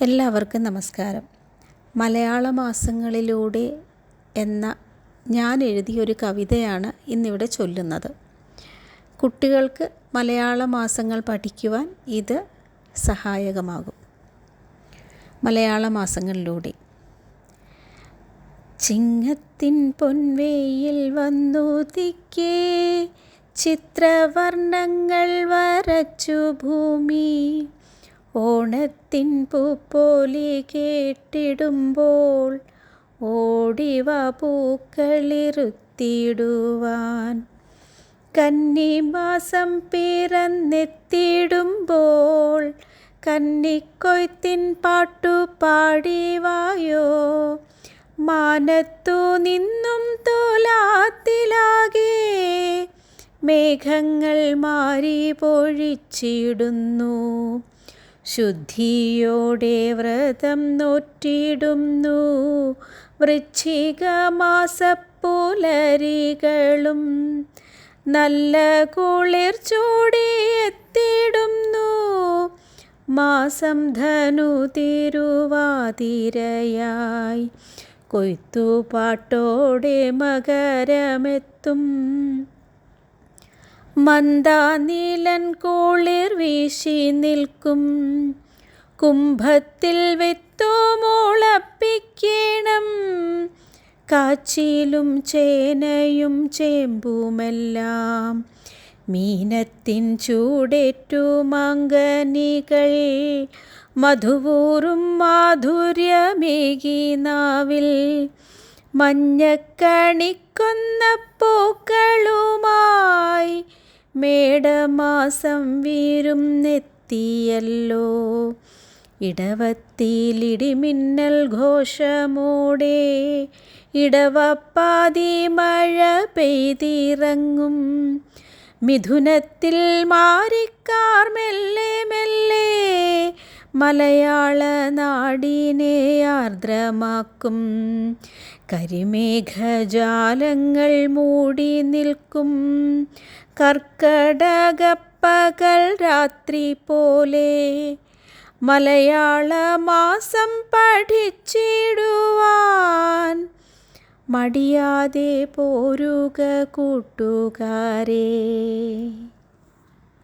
എല്ലാവർക്കും നമസ്കാരം. മലയാള മാസങ്ങളിലൂടെ എന്ന ഞാൻ എഴുതിയൊരു കവിതയാണ് ഇന്നിവിടെ ചൊല്ലുന്നത്. കുട്ടികൾക്ക് മലയാള മാസങ്ങൾ പഠിക്കുവാൻ ഇത് സഹായകമാകും. മലയാള മാസങ്ങളിലൂടെ ചിങ്ങത്തിൻ പൊൻവേയിൽ വന്നു തിക്കേ ചിത്രവർണങ്ങൾ വരച്ചു ഭൂമി. ഓണത്തിൻ പൂപ്പോലി കേട്ടിടുമ്പോൾ ഓടിവ പൂക്കളിറുത്തിടുവാൻ കന്നിമാസം പിറന്നെത്തിടുമ്പോൾ കന്നിക്കൊയ്ത്തിൻ പാട്ടു പാടിവായോ. മാനത്തു നിന്നും തോലാത്തിലാകെ മേഘങ്ങൾ മാറി പൊഴിച്ചിടുന്നു. ശുദ്ധിയോടെ വ്രതം നോറ്റിടുന്നു. വൃശ്ചിക മാസപ്പുലരികളും നല്ല കുളിർ ചൂടിയെത്തിടുന്നു മാസം ധനു തിരുവാതിരയായി കൊയ്ത്തുപാട്ടോടെ മകരമെത്തും. മന്ദാനീലൻ കോളിർ വീശി നിൽക്കും. കുംഭത്തിൽ വിത്തു മുളപ്പിക്കണം. കാച്ചിലും ചേനയും ചേമ്പുമെല്ലാം. മീനത്തിൻ ചൂടേറ്റു മാങ്കനികൾ മധുവൂറും മാധുര്യമേകി നാവിൽ. മഞ്ഞക്കണിക്കൊന്ന പൂക്കളുമായി മേടമാസം വീരും നെത്തിയല്ലോ. ഇടവത്തിലിടിമിന്നൽ ഘോഷമോടെ ഇടവപ്പാതി മഴ പെയ്തിറങ്ങും. മിഥുനത്തിൽ മാറിക്കാർ മെല്ലെ മെല്ലെ മലയാള നാടിനെ ആർദ്രമാക്കും. കരിമേഘജാലങ്ങൾ മൂടി നിൽക്കും. കർക്കടകപ്പകൽ രാത്രി പോലെ മലയാള മാസം പഠിച്ചിടുവാൻ മടിയാതെ പോരുക കൂട്ടുകാരേ.